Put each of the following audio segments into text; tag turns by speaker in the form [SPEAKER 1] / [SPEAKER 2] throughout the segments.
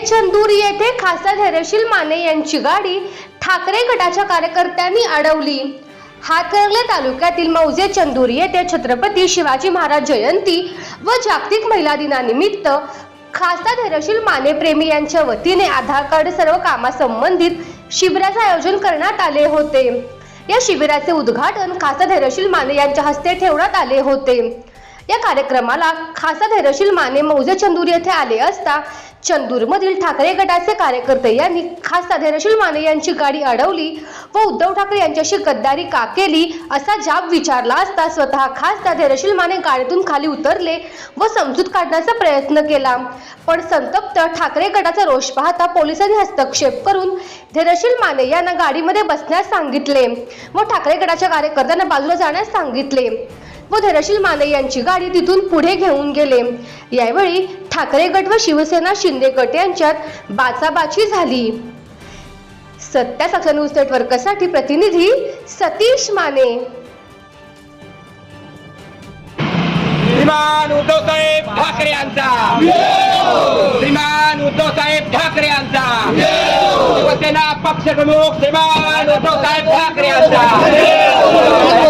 [SPEAKER 1] चंदूर येथे खासदार धैर्यशील माने यांची गाडी ठाकरे गटाच्या कार्यकर्त्यांनी अडवली. हातकणंगले तालुक्यातील मौजे चंदूर येथे छत्रपती शिवाजी महाराज जयंती व जागतिक महिला दिनानिमित्त खासदार धैर्यशील माने प्रेमी यांच्या वतीने आधार कार्ड सर्व कामासंबंधित शिबिराचे आयोजन करण्यात आले होते. या शिबिराचे उद्घाटन खासदार धैर्यशील माने यांच्या हस्ते ठेवण्यात आले होते. या कार्यक्रमाला खासा धैर्यशील माने मौजे चंदूर येथे आले असता चंदूरमधील ठाकरे गटाचे कार्यकर्ते यांनी खासदार धैर्यशील माने यांची गाडी अडवली व उद्धव ठाकरे यांच्याशी गद्दारी का केली असा जाब विचारला असता स्वतः खासदार धैर्यशील माने गाडीतून खाली उतरले व समजूत काढण्याचा प्रयत्न केला. पण संतप्त ठाकरे गटाचा रोष पाहता पोलिसांनी हस्तक्षेप करून धैर्यशील माने यांना गाडीमध्ये बसण्यास सांगितले व ठाकरे गटाच्या कार्यकर्त्यांना बाजूला जाण्यास सांगितले. व धनशील माने यांची गाडी तिथून पुढे घेऊन गेले. यावेळी ठाकरे गट व शिवसेना शिंदे गट यांच्यात बाचाबाची झाली. सत्या साक्षा न्यूज नेटवर्कसाठी प्रतिनिधी सतीश माने.
[SPEAKER 2] श्रीमान उद्धव साहेब ठाकरे यांचा. श्रीमान उद्धव साहेब ठाकरे यांचा. शिवसेना पक्ष प्रमुख श्रीमान उद्धव साहेब ठाकरे यांचा.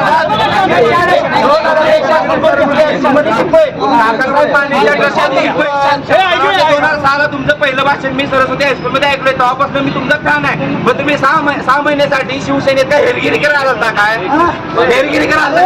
[SPEAKER 2] ये, तुमचं पहिलं भाषण मी सरस्वती हायस्कूल मध्ये ऐकलंय तेव्हापासून मी तुमचं फॅन आहे मग तुम्ही सहा सहा महिन्यासाठी शिवसेनेत काय हेरगिरी करायला आलता काय हेरगिरी करायला